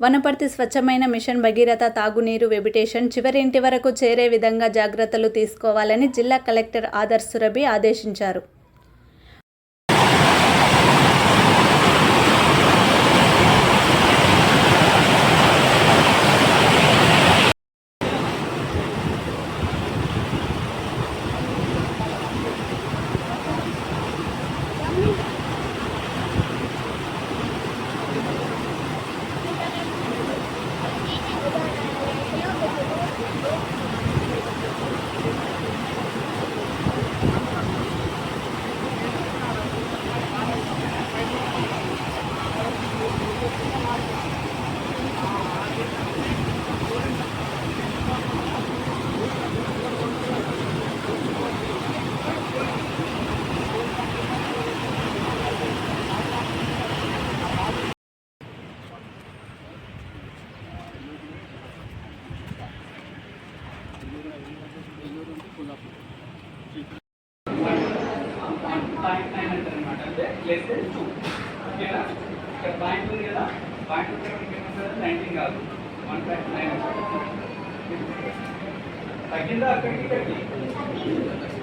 వనపర్తి స్వచ్ఛమైన మిషన్ భగీరథ తాగునీరు వెబిటేషన్ చివరింటి వరకు చేరే విధంగా జాగ్రత్తలు తీసుకోవాలని జిల్లా కలెక్టర్ ఆదర్శ్ సురభి ఆదేశించారు. పాయింట్ నైన్ అంటారు అనమాట అంటే ప్లేస్ టూ ఓకేనా ఇక్కడ పాయింట్ ఉంది కదా? పాయింట్ నైన్టీన్ కాదు. వన్ పాయింట్ నైన్ తగ్గిందా? అక్కడికి తగ్గి.